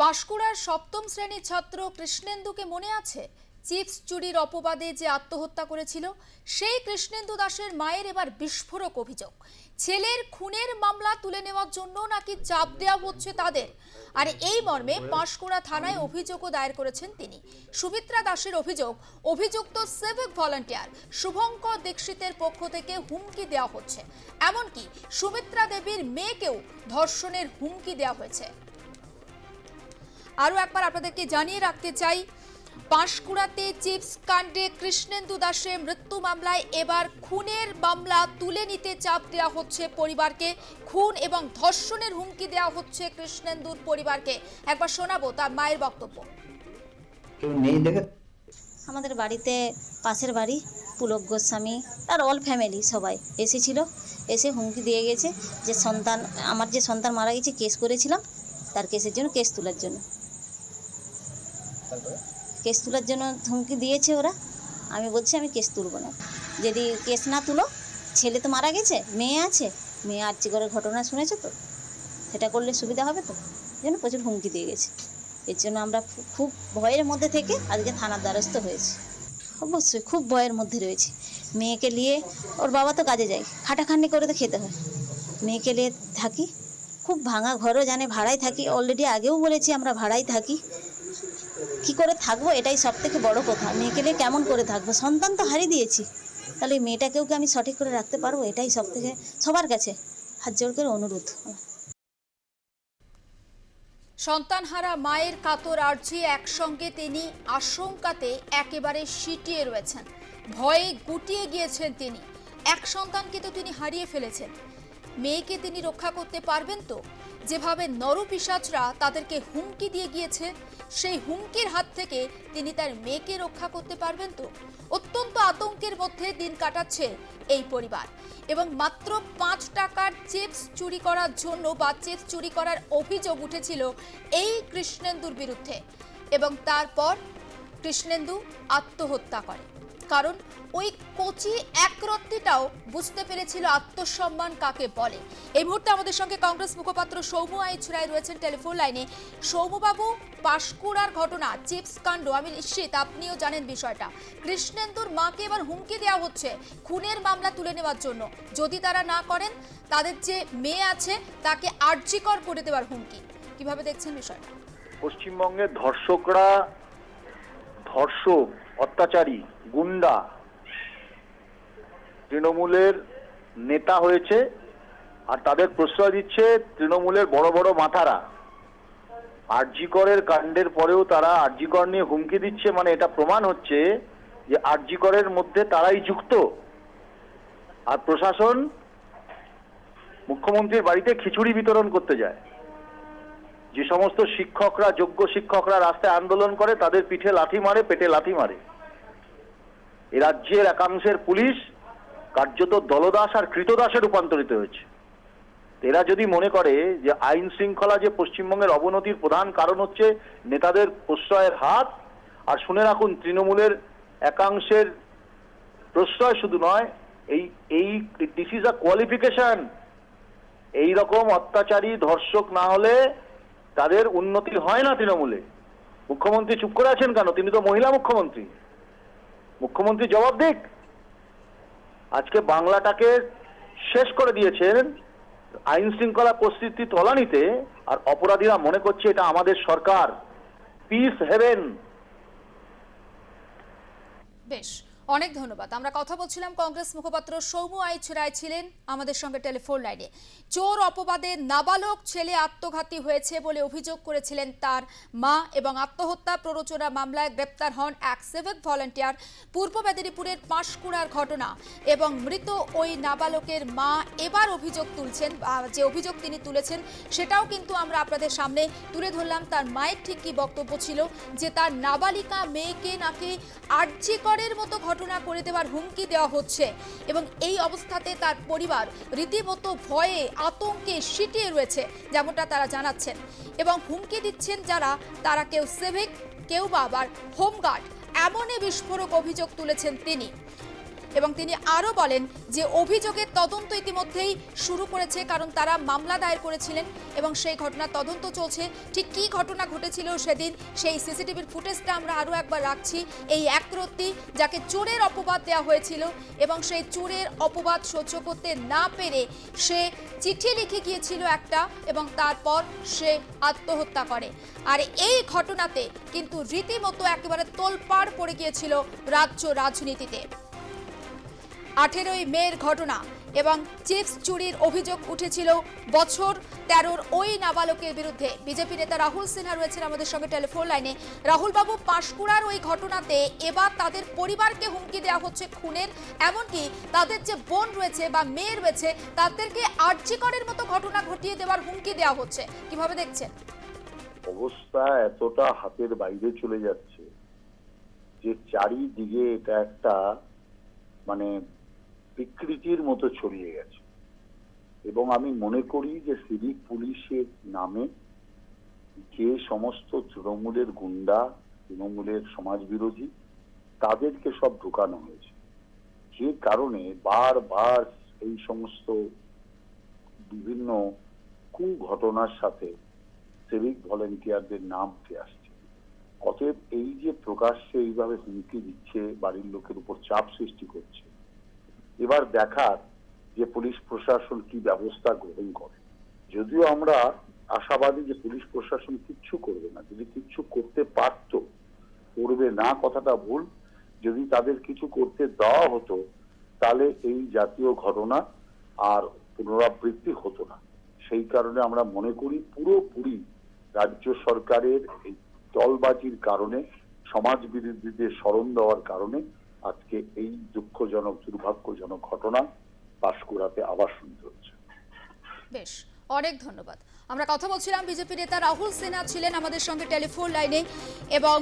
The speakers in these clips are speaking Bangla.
পাঁশকুড়ার সপ্তম শ্রেণির ছাত্র কৃষ্ণেন্দুকে মনে আছে? চিপস চুরির অপবাদে যে আত্মহত্যা করেছিল, সেই কৃষ্ণেন্দু দাসের মায়ের এবার বিস্ফোরক অভিযোগ। ছেলের খুনের মামলা তুলে নেওয়ার জন্য নাকি চাপ দেওয়া হচ্ছে তাদের? আর এই মর্মে পাঁশকুড়া থানায় অভিযোগও দায়ের করেছেন তিনি। সুমিত্রা দাসের অভিযোগ, অভিযুক্ত সিভিক ভলান্টিয়ার শুভঙ্কর দীক্ষিতের পক্ষ থেকে হুমকি দেওয়া হচ্ছে। এমনকি সুমিত্রা দেবীর মেয়েকেও ধর্ষণের হুমকি দেওয়া হয়েছে। আরও একবার আপনাদেরকে জানিয়ে রাখতে চাই পাঁশকুড়াতে চিপস কাণ্ডে কৃষ্ণেন্দু দাসের মৃত্যু মামলায় এবার খুনের মামলা তুলে নিতে চাপ দেওয়া হচ্ছে পরিবারকে। খুন এবং ধর্ষণের হুমকি দেওয়া হচ্ছে কৃষ্ণেন্দুর পরিবারকে। একবার শোনাবো তার মায়ের বক্তব্য। আমাদের বাড়িতে পাশের বাড়ি পুলক গোস্বামী তার অল ফ্যামিলি সবাই এসেছিল। এসে হুমকি দিয়ে গেছে যে সন্তান আমার যে সন্তান মারা গেছে কেস করেছিলাম তার কেসের জন্য কেস তোলার জন্য। কেস তোলার জন্য হুমকি দিয়েছে ওরা। আমি বলছি, আমি কেস তুলব না। যদি কেস না তুলো, ছেলে তো মারা গেছে, মেয়ে আছে, মেয়ে আর্চিকরের ঘটনা শুনেছো তো? সেটা করলে সুবিধা হবে তো? জন্য প্রচুর হুমকি দিয়ে গেছে। এর জন্য আমরা খুব ভয়ের মধ্যে থেকে আজকে থানার দ্বারস্থ হয়েছি। অবশ্যই খুব ভয়ের মধ্যে রয়েছে। মেয়েকে নিয়ে ওর বাবা তো কাজে যায়, খাটাখাটনি করে তো খেতে হয়। মেয়েকে নিয়ে থাকি, খুব ভাঙা ঘরও জানে, ভাড়ায় থাকি। অলরেডি আগেও বলেছি আমরা ভাড়ায় থাকি। কি করে থাকব? এটাই সব থেকে বড় কথা। মেয়েকে নিয়ে কেমন করে থাকব? সন্তান তো হারিয়ে দিয়েছি। তাহলে মেয়েটাকেও কি আমি সঠিক করে রাখতে পারব? এটাই সব থেকে সবার কাছে হাত জোর করে অনুরোধ। সন্তানহারা মায়ের কাতর আর্জি একসঙ্গে তিনি আশঙ্কাতে একেবারে সিটিয়ে রয়েছেন। ভয়ে গুটিয়ে গিয়েছেন তিনি। এক সন্তানকে তো তিনি হারিয়ে ফেলেছেন। মেয়েকে তিনি রক্ষা করতে পারবেন তো? যেভাবে নরপিসাচরা তাদেরকে হুমকি দিয়ে গিয়েছে, সেই হুমকির হাত থেকে তিনি তার মেয়েকে রক্ষা করতে পারবেন তো? অত্যন্ত আতঙ্কের মধ্যে দিন কাটাচ্ছে এই পরিবার। এবং মাত্র পাঁচ টাকার চিপস চুরি করার জন্য বা চিপস চুরি করার অভিযোগ উঠেছিল এই কৃষ্ণেন্দুর বিরুদ্ধে। এবং তারপর কৃষ্ণেন্দু আত্মহত্যা করে। কারণ ওই কচি একরত্তিটাও বুঝতে পেরেছিল আত্মসম্মান কাকে বলে। এই মুহূর্তে আমাদের সঙ্গে কংগ্রেস মুখপাত্র সৌম্য আইচ রায় রয়েছেন টেলিফোন লাইনে। সৌম্যবাবু, পাশকুড়ার ঘটনা, চিপস কাণ্ড, আমি নিশ্চিত আপনিও জানেন বিষয়টা। কৃষ্ণেন্দুর মাকে এবার হুমকি দেওয়া হচ্ছে খুনের মামলা তুলে নেওয়ার জন্য। যদি তারা না করেন, তাদের যে মেয়ে আছে, তাকে আর্যিকর করে দেওয়ার হুমকি। কীভাবে দেখছেন বিষয়টা? পশ্চিমবঙ্গের ধর্ষকরা ধর্ষক, অত্যাচারী, গুন্ডা তৃণমূলের নেতা হয়েছে আর তাদের প্রশ্রয় দিচ্ছে তৃণমূলের বড় বড় মাথারা। আরজিকরের কাণ্ডের পরেও তারা আরজিকর নিয়ে হুমকি দিচ্ছে মানে এটা প্রমাণ হচ্ছে যে আরজিকরের মধ্যে তারাই যুক্ত। আর প্রশাসন মুখ্যমন্ত্রীর বাড়িতে খিচুড়ি বিতরণ করতে যায়। যে সমস্ত শিক্ষকরা, যোগ্য শিক্ষকরা রাস্তায় আন্দোলন করে, তাদের পিঠে লাথি মারে, পেটে লাথি মারে। এ রাজ্যের একাংশের পুলিশ কার্যত দলদাস আর কৃতদাসে রূপান্তরিত হয়েছে। এরা যদি মনে করে যে আইন শৃঙ্খলা যে পশ্চিমবঙ্গের অবনতির প্রধান কারণ হচ্ছে নেতাদের প্রশ্রয়ের হাত, আর শুনে রাখুন তৃণমূলের একাংশের প্রশ্রয় শুধু নয়, এই এই দিস ইজ আ কোয়ালিফিকেশন এই রকম অত্যাচারী ধর্ষক না হলে তাদের উন্নতি হয় না তৃণমূলে। মুখ্যমন্ত্রী চুপ করে আছেন কেন? তিনি তো মহিলা মুখ্যমন্ত্রী। মুখ্যমন্ত্রী জবাব দিক। আজকে বাংলাটাকে শেষ করে দিয়েছেন আইন শৃঙ্খলা পরিস্থিতি তলানিতে, আর অপরাধীরা মনে করছে এটা আমাদের সরকার। পিস হেভেন বেশ। অনেক ধন্যবাদ। আমরা কথা বলছিলাম কংগ্রেস মুখপাত্র সৌম্য আইচ রায় ছিলেন আমাদের সঙ্গে টেলিফোন লাইনে। চোর অপবাদে নাবালক ছেলে আত্মঘাতী হয়েছে বলে অভিযোগ করেছিলেন তার মা এবং আত্মহত্যা প্ররোচনা মামলায় গ্রেপ্তার হন এক সিভিক ভলান্টিয়ার পূর্ব মেদিনীপুরের পাঁশকুড়ার ঘটনা এবং মৃত ওই নাবালকের মা এবার অভিযোগ তুলছেন যে অভিযোগ তিনি তুলেছেন সেটাও কিন্তু আমরা আপনাদের সামনে তুলে ধরলাম। তার মায়ের ঠিক কি বক্তব্য ছিল? যে তার নাবালিকা মেয়েকে নাকি আর্যিকরের মতো ঘটনা করে দেওয়ার হুমকি দেওয়া হচ্ছে এবং এই অবস্থাতে তার পরিবার রীতিমতো ভয়ে আতঙ্কে সিটিয়ে রয়েছে, যেমনটা তারা জানাচ্ছেন। এবং হুমকি দিচ্ছেন যারা, তারা কেউ সিভিক কেউ বা আবার হোমগার্ড এমনই বিস্ফোরক অভিযোগ তুলেছেন তিনি। এবং তিনি আরও বলেন যে অভিযোগের তদন্ত ইতিমধ্যেই শুরু করেছে, কারণ তারা মামলা দায়ের করেছিলেন এবং সেই ঘটনার তদন্ত চলছে। ঠিক কী ঘটনা ঘটেছিল সেদিন সেই সিসিটিভির ফুটেজটা আমরা আরও একবার রাখছি। এই একরত্তি যাকে চোরের অপবাদ দেওয়া হয়েছিল এবং সেই চোরের অপবাদ সহ্য করতে না পেরে সে চিঠি লিখে গিয়েছিল একটা এবং তারপর সে আত্মহত্যা করে। আর এই ঘটনাতে কিন্তু রীতিমতো একেবারে তোলপাড় পড়ে গিয়েছিল রাজ্য রাজনীতিতে। আঠেরোই মের ঘটনা এবং চিপস চুরির অভিযোগ উঠেছিল বছর তেরোর ওই নাবালকের বিরুদ্ধে। বিজেপি নেতা রাহুল সিনহা রয়েছেন আমাদের সঙ্গে টেলিফোন লাইনে। রাহুলবাবু, পাঁশকুড়ার ওই ঘটনাতে এবার তাদের পরিবারকে হুমকি দেওয়া হচ্ছে খুনের, এমনকি তাদের যে বোন রয়েছে বা মেয়ে রয়েছে, তাদেরকে আর্যিকরের মতো ঘটনা ঘটিয়ে দেওয়ার হুমকি দেওয়া হচ্ছে। কীভাবে দেখছেন? অবস্থা এতটা হাতের বাইরে চলে যাচ্ছে যে চারিদিকে এটা একটা মানে বিকৃতির মতো ছড়িয়ে গেছে। এবং আমি মনে করি যে সিভিক পুলিশের নামে যে সমস্ত তৃণমূলের গুন্ডা, তৃণমূলের সমাজ বিরোধী তাদেরকে সব ঢুকানো হয়েছে। যে কারণে বারবার এই সমস্ত বিভিন্ন কুঘটনার সাথে সিভিক ভলেন্টিয়ারদের নাম উঠে আসছে। অতএব এই যে প্রকাশ্যে এইভাবে হুমকি দিচ্ছে, বাড়ির লোকের উপর চাপ সৃষ্টি করছে এবার দেখার যে পুলিশ প্রশাসন কি ব্যবস্থা গ্রহণ করে। যদিও আমরা আশাবাদী যে পুলিশ প্রশাসন কিচ্ছু করবে না, যদি কিচ্ছু করতে পারতো, করবে না কথাটা ভুল, যদি তাদের কিছু করতে দেওয়া হতো, তাহলে এই জাতীয় ঘটনা আর পুনরাবৃত্তি হতো না। সেই কারণে আমরা মনে করি পুরোপুরি রাজ্য সরকারের এই দলবাজির কারণে, সমাজ বিরোধীদের স্মরণ দেওয়ার কারণে আজকে এই দুঃখজনক দুর্ভাগ্যজনক ঘটনা পাঁশকুড়াতে আবার শুনতে হচ্ছে। বেশ। অনেক ধন্যবাদ। আমরা কথা বলছিলাম বিজেপি নেতা রাহুল সিনহা ছিলেন আমাদের সঙ্গে টেলিফোন লাইনে এবং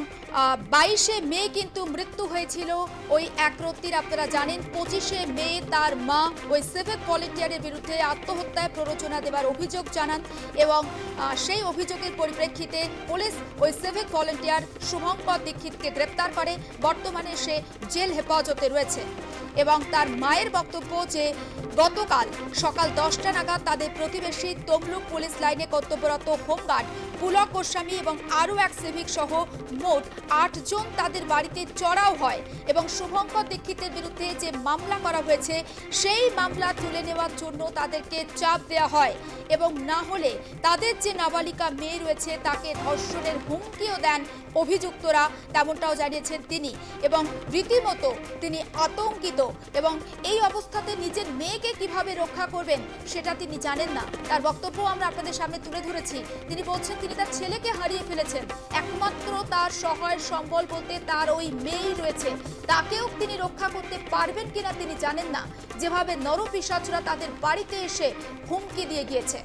বাইশে মে কিন্তু মৃত্যু হয়েছিল ওই একরত্তির আপনারা জানেন পঁচিশে মে তার মা ওই সিভিক ভলেন্টিয়ারের বিরুদ্ধে আত্মহত্যায় প্ররোচনা দেবার অভিযোগ জানান এবং সেই অভিযোগের পরিপ্রেক্ষিতে পুলিশ ওই সিভিক ভলেন্টিয়ার শুভঙ্কর দীক্ষিতকে গ্রেপ্তার করে। বর্তমানে সে জেল হেফাজতে রয়েছে। এবং তার মায়ের বক্তব্য যে গতকাল সকাল দশটা নাগাদ তাদের প্রতিবেশী তমলুক পুলিশ লাইনে কর্তব্যরত হোমগার্ড পুলক গোস্বামী এবং আরও এক সিভিক সহ মোট আটজন তাদের বাড়িতে চড়াও হয় এবং শুভঙ্কর দীক্ষিতের বিরুদ্ধে যে মামলা করা হয়েছে, সেই মামলা তুলে নেওয়ার জন্য তাদেরকে চাপ দেওয়া হয় এবং না হলে তাদের যে নাবালিকা মেয়ে রয়েছে, তাকে ধর্ষণের হুমকিও দেন অভিযুক্তরা, তেমনটাও জানিয়েছেন তিনি এবং রীতিমতো তিনি আতঙ্কিত এবং এই অবস্থাতে নিজের মেয়েকে কীভাবে রক্ষা করবেন, সেটা তিনি জানেন না। তার বক্তব্য আমরা আপনাদের সামনে তুলে ধরেছি। তিনি বলছেন, তিনি তার ছেলেকে হারিয়ে ফেলেছেন। একমাত্র তার সহায় সম্বল বলতে তার ওই মেয়েই রয়েছে। তাকেও তিনি রক্ষা করতে পারবেন কিনা তিনি জানেন না। যেভাবে নরপিসাচরা তাদের বাড়িতে এসে হুমকি দিয়ে গিয়েছে।